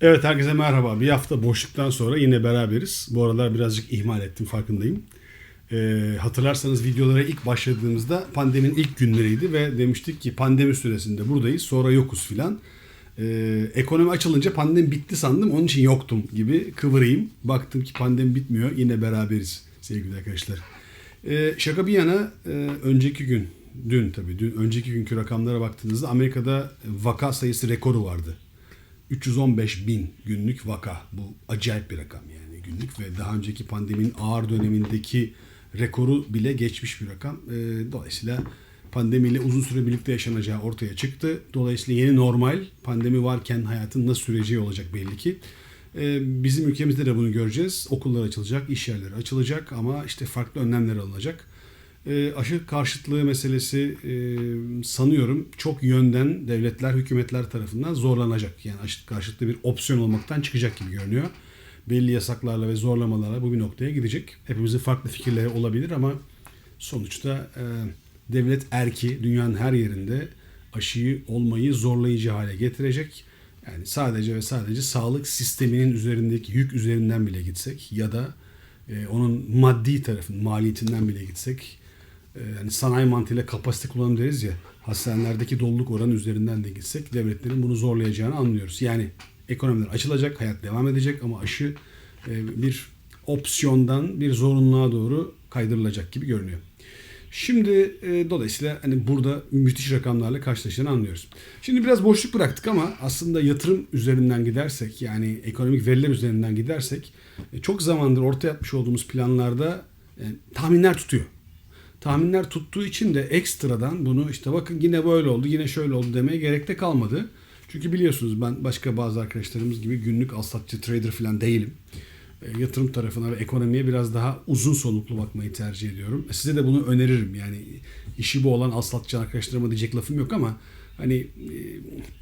Evet herkese merhaba. Bir hafta boşluktan sonra yine beraberiz. Bu aralar birazcık ihmal ettim farkındayım. Ee, hatırlarsanız videolara ilk başladığımızda pandeminin ilk günleriydi ve demiştik ki pandemi süresinde buradayız sonra yokuz filan. Ee, ekonomi açılınca pandemi bitti sandım onun için yoktum gibi kıvırayım. Baktım ki pandemi bitmiyor yine beraberiz sevgili arkadaşlar. Ee, şaka bir yana e, önceki gün dün tabii dün önceki günkü rakamlara baktığınızda Amerika'da vaka sayısı rekoru vardı. 315 bin günlük vaka. Bu acayip bir rakam yani günlük ve daha önceki pandeminin ağır dönemindeki rekoru bile geçmiş bir rakam. Ee, dolayısıyla pandemiyle uzun süre birlikte yaşanacağı ortaya çıktı. Dolayısıyla yeni normal pandemi varken hayatın nasıl süreceği olacak belli ki. Ee, bizim ülkemizde de bunu göreceğiz. Okullar açılacak, iş yerleri açılacak ama işte farklı önlemler alınacak. E, aşı karşıtlığı meselesi e, sanıyorum çok yönden devletler, hükümetler tarafından zorlanacak. Yani aşı karşıtlığı bir opsiyon olmaktan çıkacak gibi görünüyor. Belli yasaklarla ve zorlamalarla bu bir noktaya gidecek. Hepimizin farklı fikirleri olabilir ama sonuçta e, devlet erki dünyanın her yerinde aşıyı olmayı zorlayıcı hale getirecek. Yani sadece ve sadece sağlık sisteminin üzerindeki yük üzerinden bile gitsek ya da e, onun maddi tarafın maliyetinden bile gitsek yani sanayi mantığıyla kapasite kullanım deriz ya hastanelerdeki doluluk oranı üzerinden de gitsek devletlerin bunu zorlayacağını anlıyoruz. Yani ekonomiler açılacak, hayat devam edecek ama aşı e, bir opsiyondan bir zorunluluğa doğru kaydırılacak gibi görünüyor. Şimdi e, dolayısıyla hani burada müthiş rakamlarla karşılaştığını anlıyoruz. Şimdi biraz boşluk bıraktık ama aslında yatırım üzerinden gidersek yani ekonomik veriler üzerinden gidersek e, çok zamandır ortaya atmış olduğumuz planlarda e, tahminler tutuyor. Tahminler tuttuğu için de ekstradan bunu işte bakın yine böyle oldu yine şöyle oldu demeye gerek de kalmadı. Çünkü biliyorsunuz ben başka bazı arkadaşlarımız gibi günlük alsatçı trader falan değilim. E, yatırım tarafına ve ekonomiye biraz daha uzun soluklu bakmayı tercih ediyorum. E, size de bunu öneririm. Yani işi bu olan alsatçı arkadaşlarıma diyecek lafım yok ama hani e,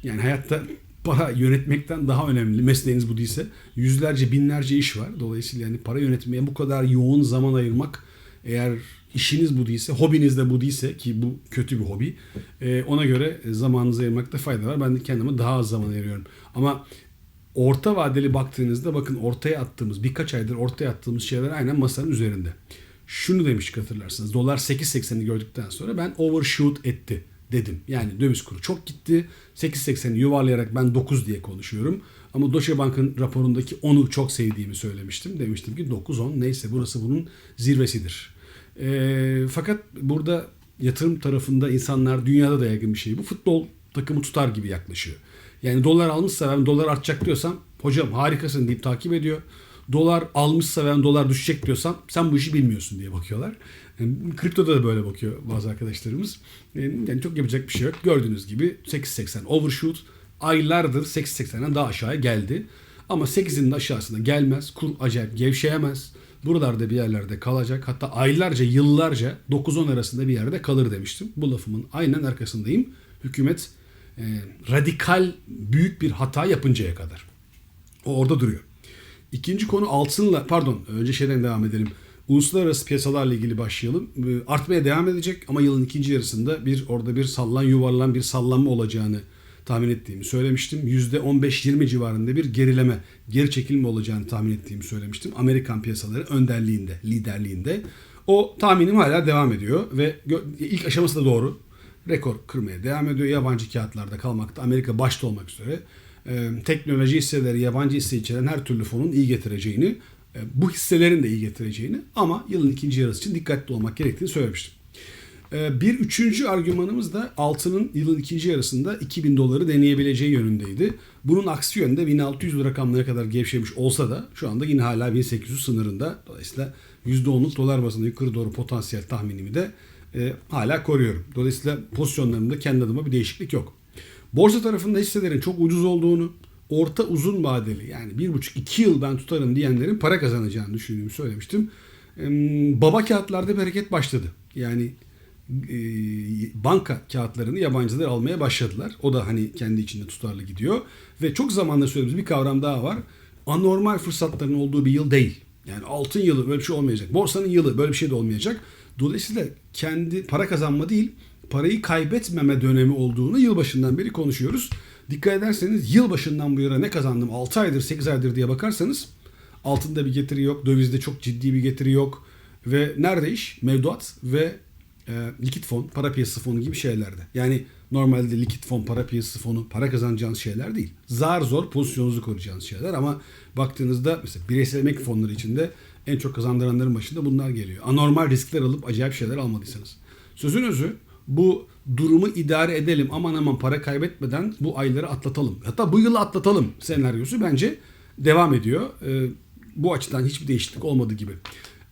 yani hayatta para yönetmekten daha önemli mesleğiniz bu değilse yüzlerce binlerce iş var. Dolayısıyla yani para yönetmeye bu kadar yoğun zaman ayırmak eğer işiniz bu değilse, hobiniz de bu değilse ki bu kötü bir hobi. E, ona göre zamanınızı ayırmakta fayda var. Ben de kendime daha az zaman ayırıyorum. Ama orta vadeli baktığınızda bakın ortaya attığımız birkaç aydır ortaya attığımız şeyler aynen masanın üzerinde. Şunu demiştik hatırlarsınız. Dolar 8.80'i gördükten sonra ben overshoot etti dedim. Yani döviz kuru çok gitti. 8.80'i yuvarlayarak ben 9 diye konuşuyorum. Ama Deutsche Bank'ın raporundaki 10'u çok sevdiğimi söylemiştim. Demiştim ki 9-10 neyse burası bunun zirvesidir. E, fakat burada yatırım tarafında insanlar dünyada da yaygın bir şey. Bu futbol takımı tutar gibi yaklaşıyor. Yani dolar almışsa ben dolar artacak diyorsam hocam harikasın deyip takip ediyor. Dolar almışsa ben dolar düşecek diyorsam sen bu işi bilmiyorsun diye bakıyorlar. Yani, kriptoda da böyle bakıyor bazı arkadaşlarımız. Yani çok yapacak bir şey yok. Gördüğünüz gibi 8.80 overshoot aylardır 8.80'den daha aşağıya geldi. Ama 8'in de aşağısına gelmez. Kur acayip gevşeyemez. Buralarda bir yerlerde kalacak. Hatta aylarca, yıllarca 9-10 arasında bir yerde kalır demiştim. Bu lafımın aynen arkasındayım. Hükümet e, radikal büyük bir hata yapıncaya kadar. O orada duruyor. İkinci konu altınla, pardon önce şeyden devam edelim. Uluslararası piyasalarla ilgili başlayalım. E, artmaya devam edecek ama yılın ikinci yarısında bir orada bir sallan yuvarlan bir sallanma olacağını tahmin ettiğimi söylemiştim. %15-20 civarında bir gerileme, geri çekilme olacağını tahmin ettiğimi söylemiştim. Amerikan piyasaları önderliğinde, liderliğinde. O tahminim hala devam ediyor ve ilk aşaması da doğru. Rekor kırmaya devam ediyor. Yabancı kağıtlarda kalmakta. Amerika başta olmak üzere. Ee, teknoloji hisseleri, yabancı hisse içeren her türlü fonun iyi getireceğini, e, bu hisselerin de iyi getireceğini ama yılın ikinci yarısı için dikkatli olmak gerektiğini söylemiştim. Ee, bir üçüncü argümanımız da altının yılın ikinci yarısında 2000 doları deneyebileceği yönündeydi. Bunun aksi yönde 1600 rakamlara kadar gevşemiş olsa da şu anda yine hala 1800 sınırında. Dolayısıyla %10'luk dolar bazında yukarı doğru potansiyel tahminimi de e, hala koruyorum. Dolayısıyla pozisyonlarımda kendi adıma bir değişiklik yok. Borsa tarafında hisselerin çok ucuz olduğunu, orta uzun vadeli yani 1,5-2 yıl ben tutarım diyenlerin para kazanacağını düşündüğümü söylemiştim. E, baba kağıtlarda bir hareket başladı. Yani banka kağıtlarını yabancılar almaya başladılar. O da hani kendi içinde tutarlı gidiyor. Ve çok zamandır söylediğimiz bir kavram daha var. Anormal fırsatların olduğu bir yıl değil. Yani altın yılı böyle bir şey olmayacak. Borsanın yılı böyle bir şey de olmayacak. Dolayısıyla kendi para kazanma değil, parayı kaybetmeme dönemi olduğunu yılbaşından beri konuşuyoruz. Dikkat ederseniz yıl başından bu yana ne kazandım 6 aydır 8 aydır diye bakarsanız altında bir getiri yok. Dövizde çok ciddi bir getiri yok. Ve nerede iş? Mevduat ve e, likit fon, para piyasası fonu gibi şeylerde. Yani normalde likit fon, para piyasası fonu para kazanacağınız şeyler değil. Zar zor pozisyonunuzu koruyacağınız şeyler ama baktığınızda mesela bireysel emek fonları içinde en çok kazandıranların başında bunlar geliyor. Anormal riskler alıp acayip şeyler almadıysanız. Sözün özü bu durumu idare edelim aman aman para kaybetmeden bu ayları atlatalım. Hatta bu yılı atlatalım senaryosu bence devam ediyor. Ee, bu açıdan hiçbir değişiklik olmadığı gibi.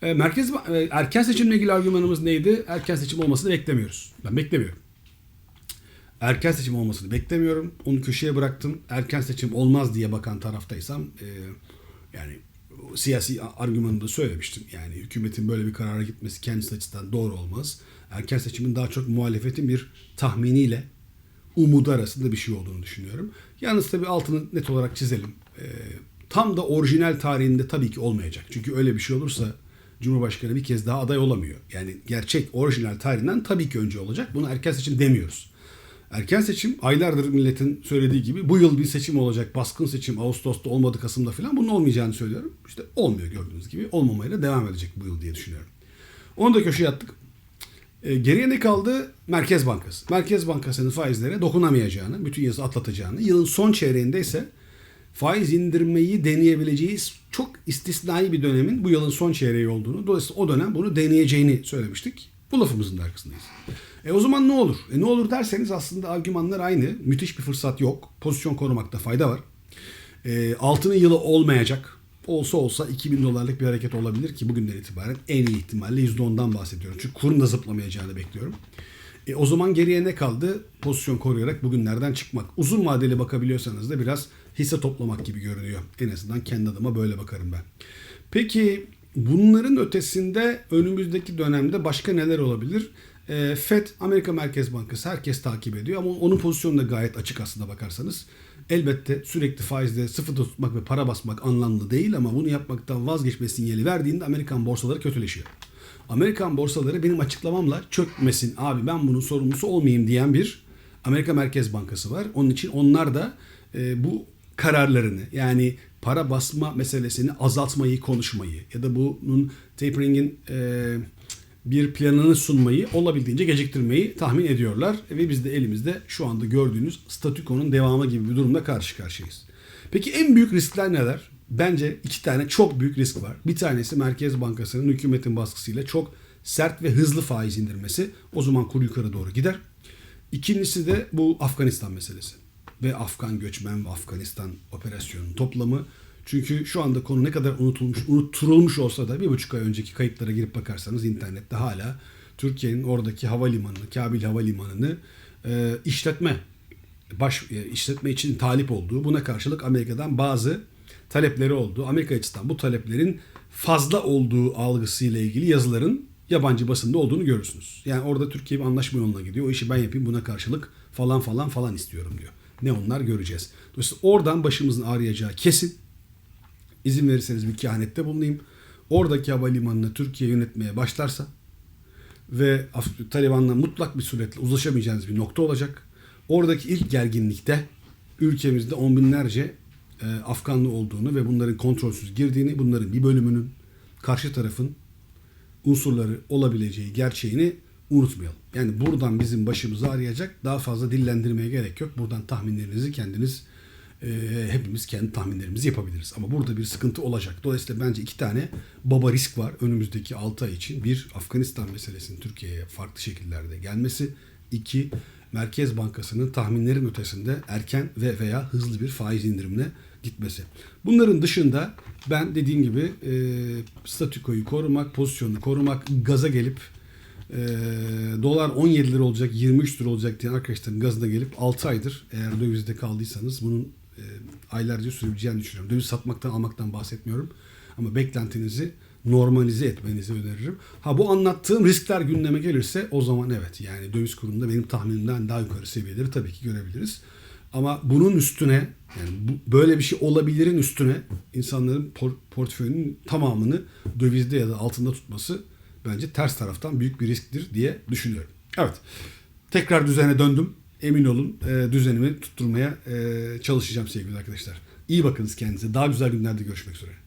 Ee, Merkez e, erken seçimle ilgili argümanımız neydi? Erken seçim olmasını beklemiyoruz. Ben beklemiyorum. Erken seçim olmasını beklemiyorum. Onu köşeye bıraktım. Erken seçim olmaz diye bakan taraftaysam e, yani siyasi argümanını da söylemiştim. Yani hükümetin böyle bir karara gitmesi kendisi açısından doğru olmaz. Erken seçimin daha çok muhalefetin bir tahminiyle umudu arasında bir şey olduğunu düşünüyorum. Yalnız tabii altını net olarak çizelim. E, tam da orijinal tarihinde tabii ki olmayacak. Çünkü öyle bir şey olursa Cumhurbaşkanı bir kez daha aday olamıyor. Yani gerçek orijinal tarihinden tabii ki önce olacak. Bunu erken seçim demiyoruz. Erken seçim aylardır milletin söylediği gibi bu yıl bir seçim olacak. Baskın seçim Ağustos'ta olmadı Kasım'da falan bunun olmayacağını söylüyorum. İşte olmuyor gördüğünüz gibi. Olmamayla devam edecek bu yıl diye düşünüyorum. Onu da köşeye attık. E, geriye ne kaldı? Merkez Bankası. Merkez Bankası'nın faizlere dokunamayacağını, bütün yazı atlatacağını, yılın son çeyreğinde ise faiz indirmeyi deneyebileceği çok istisnai bir dönemin bu yılın son çeyreği olduğunu, dolayısıyla o dönem bunu deneyeceğini söylemiştik. Bu lafımızın da arkasındayız. E o zaman ne olur? E ne olur derseniz aslında argümanlar aynı. Müthiş bir fırsat yok. Pozisyon korumakta fayda var. E, altının yılı olmayacak. Olsa olsa 2000 dolarlık bir hareket olabilir ki bugünden itibaren en iyi ihtimalle %10'dan bahsediyorum. Çünkü kurun da zıplamayacağını bekliyorum. E, o zaman geriye ne kaldı? Pozisyon koruyarak bugünlerden çıkmak. Uzun vadeli bakabiliyorsanız da biraz hisse toplamak gibi görünüyor. En azından kendi adıma böyle bakarım ben. Peki bunların ötesinde önümüzdeki dönemde başka neler olabilir? E, FED, Amerika Merkez Bankası herkes takip ediyor ama onun pozisyonu da gayet açık aslında bakarsanız. Elbette sürekli faizde sıfırda tutmak ve para basmak anlamlı değil ama bunu yapmaktan vazgeçme sinyali verdiğinde Amerikan borsaları kötüleşiyor. Amerikan borsaları benim açıklamamla çökmesin abi ben bunun sorumlusu olmayayım diyen bir Amerika Merkez Bankası var. Onun için onlar da e, bu kararlarını yani para basma meselesini azaltmayı konuşmayı ya da bunun tapering'in e, bir planını sunmayı olabildiğince geciktirmeyi tahmin ediyorlar ve biz de elimizde şu anda gördüğünüz statükonun devamı gibi bir durumla karşı karşıyayız. Peki en büyük riskler neler? Bence iki tane çok büyük risk var. Bir tanesi Merkez Bankası'nın hükümetin baskısıyla çok sert ve hızlı faiz indirmesi. O zaman kur yukarı doğru gider. İkincisi de bu Afganistan meselesi. Ve Afgan göçmen ve Afganistan operasyonunun toplamı. Çünkü şu anda konu ne kadar unutulmuş, unutturulmuş olsa da bir buçuk ay önceki kayıtlara girip bakarsanız internette hala Türkiye'nin oradaki havalimanını, Kabil Havalimanı'nı e, işletme baş e, işletme için talip olduğu, buna karşılık Amerika'dan bazı talepleri olduğu, Amerika açısından bu taleplerin fazla olduğu algısıyla ilgili yazıların yabancı basında olduğunu görürsünüz. Yani orada Türkiye bir anlaşma yoluna gidiyor. O işi ben yapayım buna karşılık falan falan falan istiyorum diyor. Ne onlar göreceğiz. Dolayısıyla oradan başımızın ağrıyacağı kesin. İzin verirseniz bir kehanette bulunayım. Oradaki havalimanını Türkiye yönetmeye başlarsa ve Taliban'la mutlak bir suretle uzlaşamayacağınız bir nokta olacak. Oradaki ilk gerginlikte ülkemizde on binlerce e, Afganlı olduğunu ve bunların kontrolsüz girdiğini, bunların bir bölümünün karşı tarafın unsurları olabileceği gerçeğini unutmayalım. Yani buradan bizim başımızı arayacak daha fazla dillendirmeye gerek yok. Buradan tahminlerinizi kendiniz e, hepimiz kendi tahminlerimizi yapabiliriz. Ama burada bir sıkıntı olacak. Dolayısıyla bence iki tane baba risk var önümüzdeki 6 ay için. Bir Afganistan meselesinin Türkiye'ye farklı şekillerde gelmesi. İki Merkez Bankası'nın tahminlerin ötesinde erken ve veya hızlı bir faiz indirimine gitmesi. Bunların dışında ben dediğim gibi e, statükoyu korumak, pozisyonu korumak, gaza gelip e, dolar 17 lira olacak, 23 lira olacak diye arkadaşların gazına gelip 6 aydır eğer dövizde kaldıysanız bunun e, aylarca sürebileceğini düşünüyorum. Döviz satmaktan almaktan bahsetmiyorum. Ama beklentinizi normalize etmenizi öneririm. Ha bu anlattığım riskler gündeme gelirse o zaman evet yani döviz kurunda benim tahminimden daha yukarı seviyeleri tabii ki görebiliriz. Ama bunun üstüne yani bu, böyle bir şey olabilirin üstüne insanların por, portföyünün tamamını dövizde ya da altında tutması bence ters taraftan büyük bir risktir diye düşünüyorum. Evet. Tekrar düzene döndüm. Emin olun e, düzenimi tutturmaya e, çalışacağım sevgili arkadaşlar. İyi bakınız kendinize. Daha güzel günlerde görüşmek üzere.